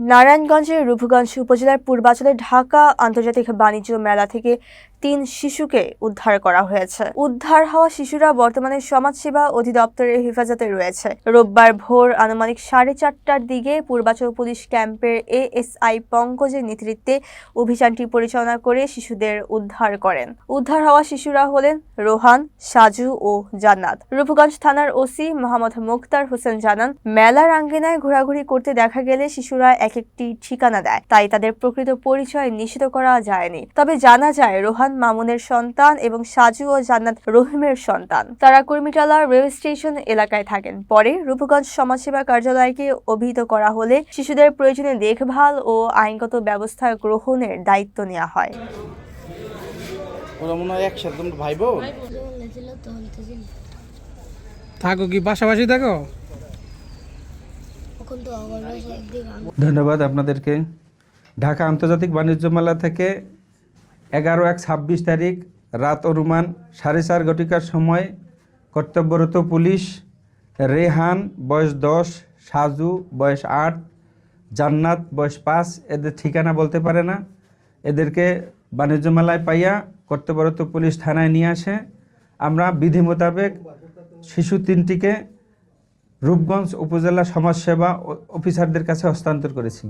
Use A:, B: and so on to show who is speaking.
A: নারায়ণগঞ্জের রূপগঞ্জ উপজেলার পূর্বাচলে ঢাকা আন্তর্জাতিক বাণিজ্য মেলা থেকে তিন শিশুকে উদ্ধার করা হয়েছে। উদ্ধার হওয়া শিশুরা বর্তমানে সমাজসেবা অধিদপ্তরের হেফাজতে রয়েছে। রোববার ভোর আনুমানিক সাড়ে চারটার দিকে পূর্বাচল পুলিশ ক্যাম্পের এএসআই পঙ্কজের নেতৃত্বে অভিযানটি পরিচালনা করে শিশুদের উদ্ধার করেন। উদ্ধার হওয়া শিশুরা হলেন রোহান, সাজু ও জান্নাত। রূপগঞ্জ থানার ওসি মোহাম্মদ মুক্তার হোসেন জানান, মেলার আঙ্গিনায় ঘোরাঘুরি করতে দেখা গেলে শিশুরা এক একটি ঠিকানা দেয়। তাই তাদের প্রকৃত পরিচয় নিশ্চিত করা যায়নি। তবে জানা যায় রোহান মামুনের সন্তান এবং সাজু ও জান্নাত রহিমের সন্তান। তারা কুর্মিটালা রেল স্টেশন এলাকায় থাকেন। পরে রূপগঞ্জ সমাজসেবা কার্যালয়কে অভিহিত করা হলে শিশুদের প্রয়োজনীয় দেখভাল ও আইনগত ব্যবস্থা গ্রহণের দায়িত্ব নেওয়া হয়।
B: ওরা মনে হয় একসাথে ভাই বোন
C: বলেছিল তো বলতেছিল
D: থাকো কি পাশাপাশি থাকো?
E: ধন্যবাদ আপনাদেরকে। ঢাকা আন্তর্জাতিক বাণিজ্য মেলা থেকে এগারো এক ছাব্বিশ তারিখ রাত অনুমান সাড়ে চার ঘটিকার সময় কর্তব্যরত পুলিশ, রেহান বয়স দশ, সাজু বয়স আট, জান্নাত বয়স পাঁচ, এদের ঠিকানা বলতে পারে না। এদেরকে বাণিজ্য মেলায় পাইয়া কর্তব্যরত পুলিশ থানায় নিয়ে আসে। আমরা বিধি মোতাবেক শিশু তিনটিকে রূপগঞ্জ উপজেলা সমাজসেবা অফিসারদের কাছে হস্তান্তর করেছি।